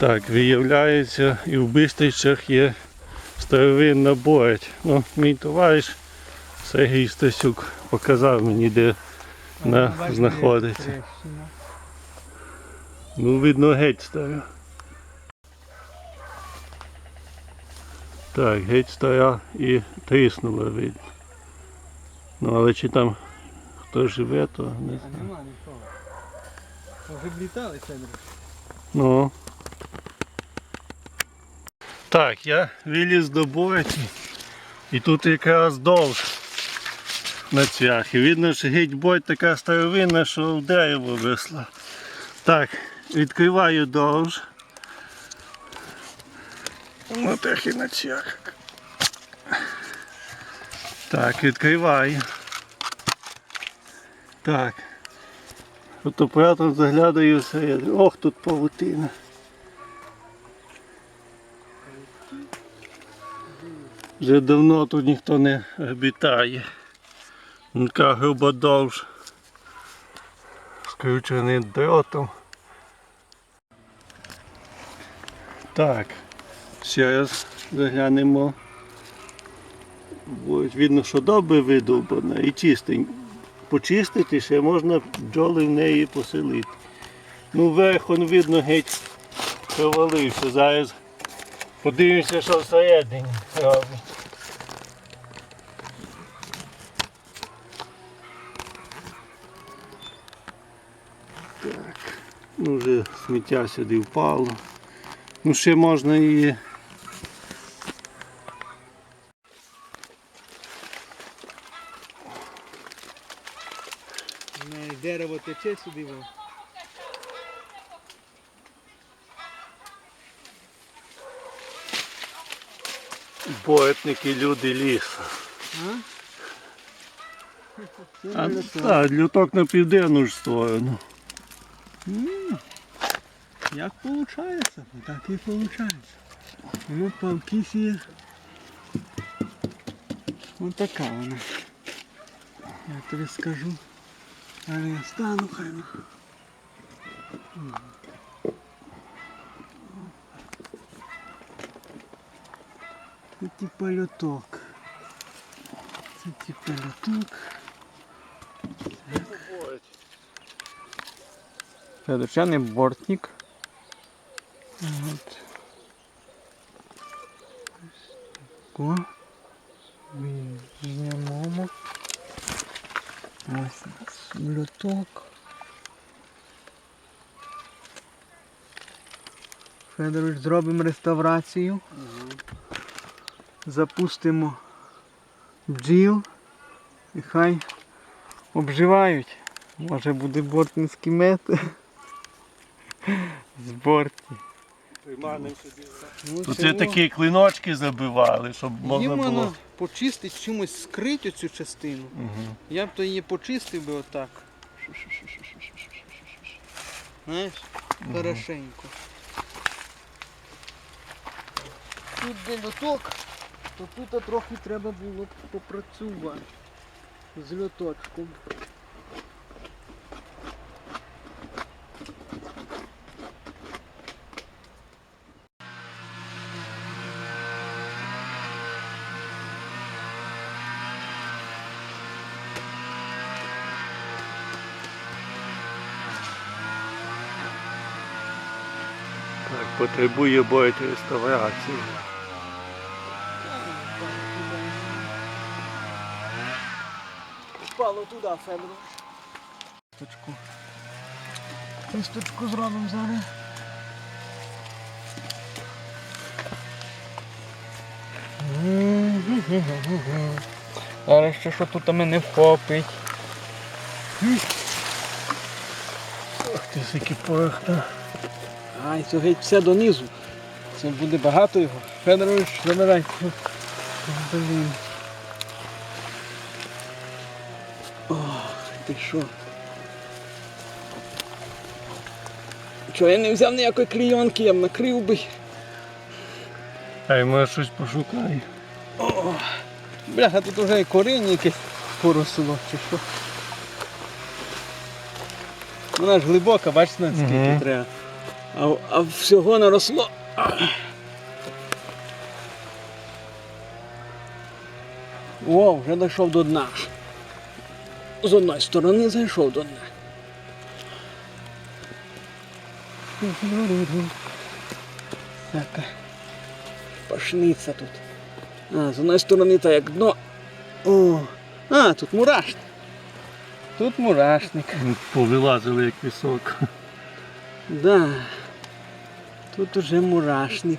Так, виявляється, і в Бистричах є старовинна боять. Ну, мій товариш Сергій Стасюк показав мені, де вона знаходиться. Ну, видно, геть стара. Так, геть стара і тріснула видно. Ну, але чи там хто живе, то не А знаю. нема нікого. Вже б літали, Федорович. Ну. Так, я виліз до бойці. І тут якраз довж на цвях. І видно, що геть бой така старовинна, що в дерево висла. Так, відкриваю довж. Ну так і на цвях. Так, відкриваю. Так. Фотоапаратом заглядаю всередину. Ох, тут павутина. Вже давно тут ніхто не обітає. Така груба довж. Скручений дротом. Так, ще раз заглянемо. Бо видно, що добре видовбана і чистенько. Почистити ще можна бджоли в неї поселити. Ну, верх он видно геть провалився. Зараз подивимося, що всередині робить. Так, ну вже сміття сюди впало. Ну ще можна її. Не, Дерево тече сюди. Боятники, люди лісу. А? А, так, люток на південну ж сторону. М, Як виходить? Так і виходить. Ну, палки сіє. Ось така вона. Я тобі скажу. Але я стану хай. ну. М. Це типа люток. Це типа люток. Федорчаний бортник. От. О. Знімемо. Ось у нас люток. Федорович, зробимо реставрацію. Запустимо бджіл. І хай обживають. Може буде бортницький мед. З борті. Ну, Тут це такі клиночки забивали, щоб можна Їм було. почистити, чимось скрити цю частину. Угу. Я б то її почистив би отак. Знаєш? Хорошенько. Тут де льоток, то тут трохи треба було б попрацювати з льоточком. Так, потребує боїть реставрації. Впало туди, Федорович. Точку. Кисточку зробимо зараз. Зараз ще що тут мене вхопить. Ох ти скільки порохта. Ай, це геть все донизу. Це буде багато його. Федорович, забирай. Блін. Ох, ти що? Чого я не взяв ніякої клійонки, я б накрив би. Ай, може щось пошукай. О, бляха, тут вже і коріння якесь поросло, чи що. Вона ж глибока, бачите, скільки Мгм. треба. А, а всього наросло. О, вже дійшов до дна. З одної сторони зайшов до дна. Така пашниця тут. А, з одної сторони та як дно. О, а, тут мурашник. Тут мурашник. Повилазили як пісок. Да. Тут уже мурашник.